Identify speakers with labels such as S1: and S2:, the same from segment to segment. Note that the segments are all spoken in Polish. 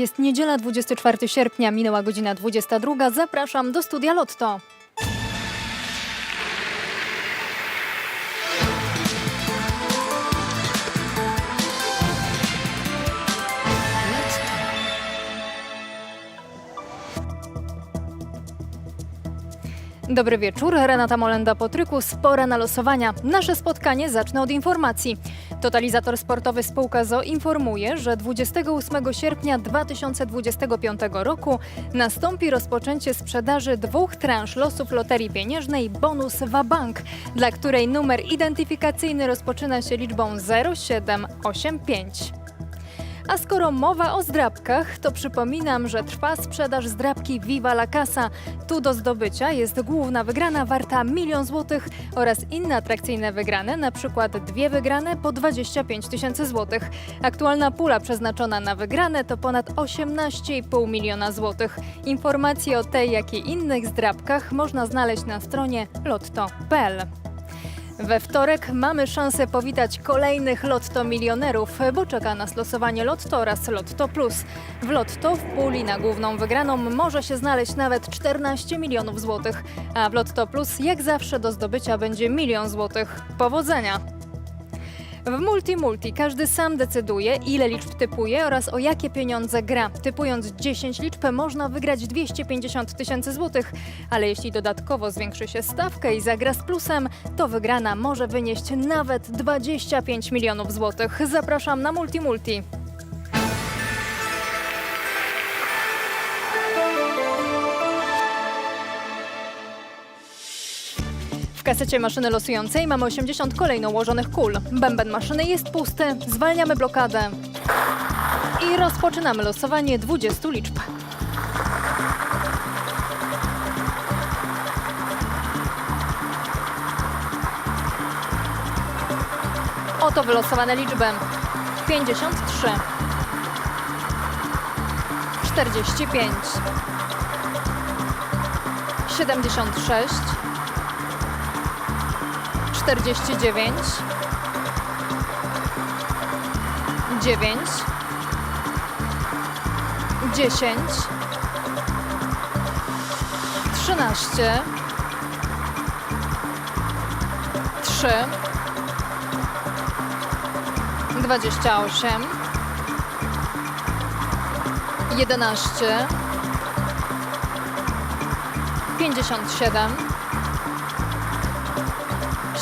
S1: Jest niedziela 24 sierpnia, minęła godzina 22. Zapraszam do studia Lotto. Dobry wieczór, Renata Molenda-Potrykus, pora na losowania. Nasze spotkanie zacznę od informacji. Totalizator sportowy Spółka ZO informuje, że 28 sierpnia 2025 roku nastąpi rozpoczęcie sprzedaży dwóch transz losów loterii pieniężnej Bonus Wabank, dla której numer identyfikacyjny rozpoczyna się liczbą 0785. A skoro mowa o zdrabkach, to przypominam, że trwa sprzedaż zdrabki Viva la Casa. Tu do zdobycia jest główna wygrana warta milion złotych oraz inne atrakcyjne wygrane, na przykład dwie wygrane po 25 tysięcy złotych. Aktualna pula przeznaczona na wygrane to ponad 18,5 miliona złotych. Informacje o tej, jak i innych zdrabkach można znaleźć na stronie lotto.pl. We wtorek mamy szansę powitać kolejnych Lotto milionerów, bo czeka nas losowanie Lotto oraz Lotto Plus. W Lotto w puli na główną wygraną może się znaleźć nawet 14 milionów złotych, a w Lotto Plus jak zawsze do zdobycia będzie milion złotych. Powodzenia! W Multi Multi każdy sam decyduje, ile liczb typuje oraz o jakie pieniądze gra. Typując 10 liczb można wygrać 250 tysięcy złotych, ale jeśli dodatkowo zwiększy się stawkę i zagra z plusem, to wygrana może wynieść nawet 25 milionów złotych. Zapraszam na Multi Multi. Kasecie maszyny losującej mamy 80 kolejno ułożonych kul. Bęben maszyny jest pusty, zwalniamy blokadę. I rozpoczynamy losowanie 20 liczb. Oto wylosowane liczby. 53 45 76 49 9 10 13 3 28 11 57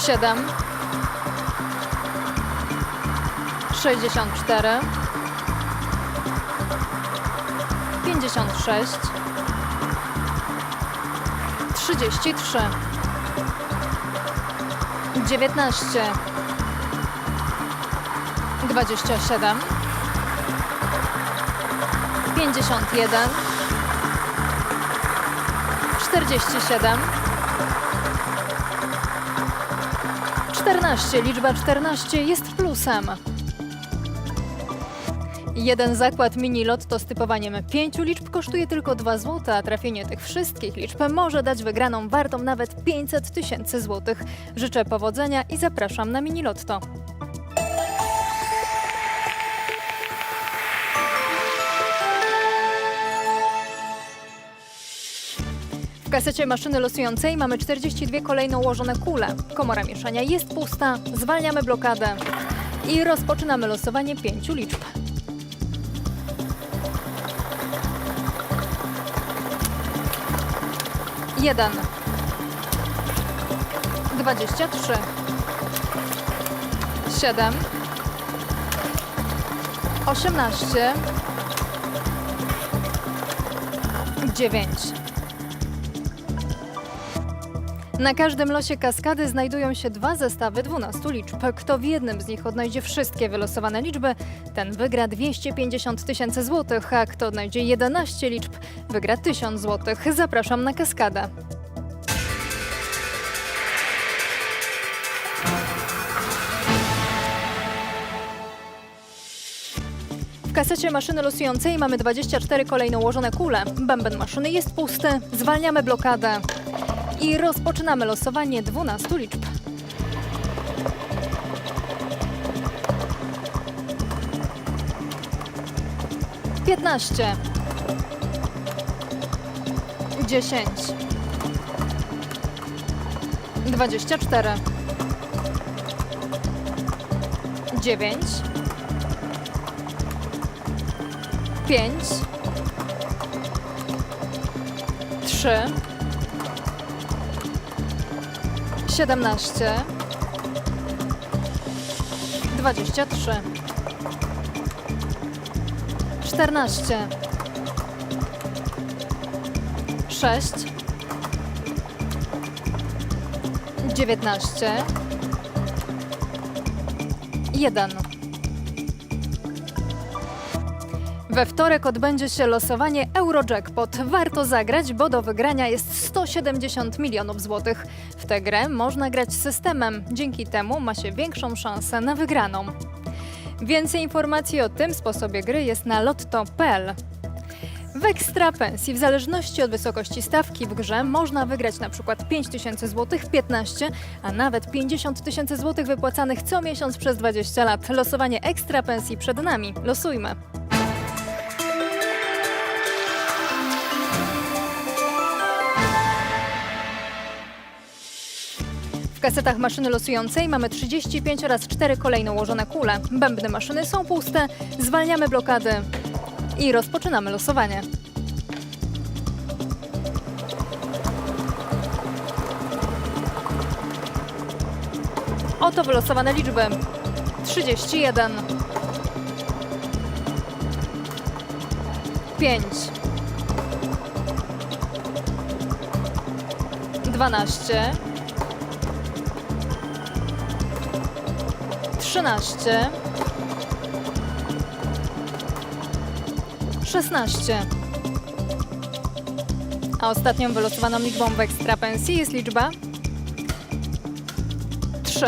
S1: 7 64 56 33 19 27 51 47 14. Liczba 14 jest plusem. Jeden zakład mini lotto z typowaniem 5 liczb kosztuje tylko 2 zł, a trafienie tych wszystkich liczb może dać wygraną wartą nawet 500 tysięcy złotych. Życzę powodzenia i zapraszam na mini lotto. W kasecie maszyny losującej mamy 42 kolejno ułożone kule. Komora mieszania jest pusta, zwalniamy blokadę i rozpoczynamy losowanie pięciu liczb. Jeden, dwadzieścia trzy, siedem, osiemnaście, dziewięć. Na każdym losie kaskady znajdują się dwa zestawy 12 liczb. Kto w jednym z nich odnajdzie wszystkie wylosowane liczby, ten wygra 250 tysięcy złotych, a kto odnajdzie 11 liczb, wygra 1000 złotych. Zapraszam na kaskadę. W kasecie maszyny losującej mamy 24 kolejno ułożone kule. Bęben maszyny jest pusty, zwalniamy blokadę. I rozpoczynamy losowanie 12 liczb. 15 10 24 9 5 3 17 23 14 6 19 1 We wtorek odbędzie się losowanie Eurojackpot. Warto zagrać, bo do wygrania jest 170 milionów złotych. W tę grę można grać systemem. Dzięki temu ma się większą szansę na wygraną. Więcej informacji o tym sposobie gry jest na lotto.pl. W ekstra pensji, w zależności od wysokości stawki w grze, można wygrać np. 5 tysięcy złotych, 15, a nawet 50 tysięcy złotych wypłacanych co miesiąc przez 20 lat. Losowanie ekstra pensji przed nami. Losujmy. W kasetach maszyny losującej mamy 35 oraz 4 kolejno ułożone kule. Bębny maszyny są puste, zwalniamy blokady i rozpoczynamy losowanie. Oto wylosowane liczby. 31 5 12 13 16 A ostatnią wylosowaną liczbą w ekstra pensji jest liczba 3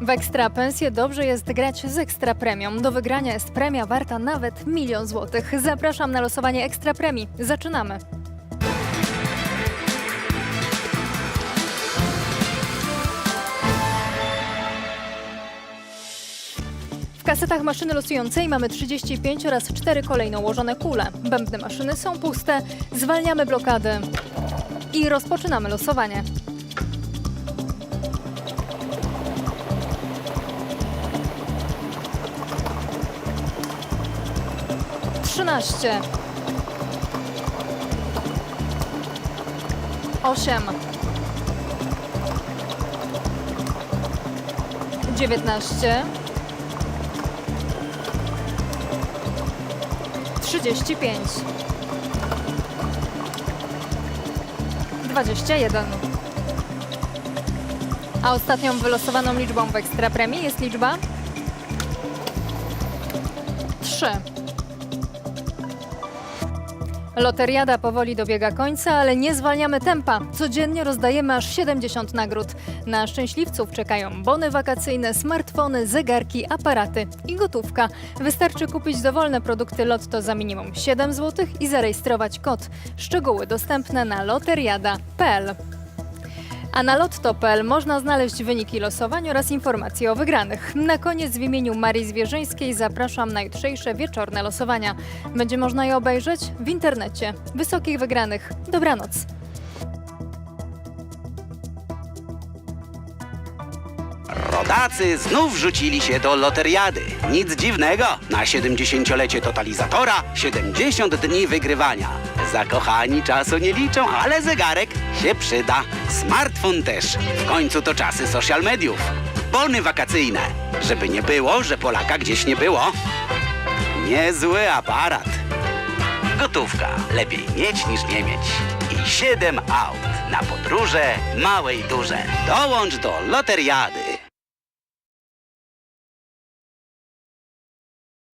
S1: w ekstra pensję dobrze jest grać z ekstra premią. Do wygrania jest premia warta nawet milion złotych. Zapraszam na losowanie ekstra premii. Zaczynamy. W kasetach maszyny losującej mamy 35 oraz 4 kolejno ułożone kule. Bębny maszyny są puste, zwalniamy blokady i rozpoczynamy losowanie. Trzynaście. Osiem. Dziewiętnaście. 35 21 A ostatnią wylosowaną liczbą w ekstra premii jest liczba 3 Loteriada powoli dobiega końca, ale nie zwalniamy tempa. Codziennie rozdajemy aż 70 nagród. Na szczęśliwców czekają bony wakacyjne, smartfony, zegarki, aparaty i gotówka. Wystarczy kupić dowolne produkty Lotto za minimum 7 zł i zarejestrować kod. Szczegóły dostępne na loteriada.pl. A na lotto.pl można znaleźć wyniki losowań oraz informacje o wygranych. Na koniec w imieniu Marii Zwierzyńskiej zapraszam na jutrzejsze wieczorne losowania. Będzie można je obejrzeć w internecie. Wysokich wygranych. Dobranoc.
S2: Rodacy znów rzucili się do loteriady. Nic dziwnego, na 70-lecie totalizatora 70 dni wygrywania. Zakochani czasu nie liczą, ale zegarek się przyda. Smartfon też. W końcu to czasy social mediów. Bony wakacyjne. Żeby nie było, że Polaka gdzieś nie było. Niezły aparat. Gotówka. Lepiej mieć niż nie mieć. I 7 aut. Na podróże małe i duże. Dołącz do loteriady.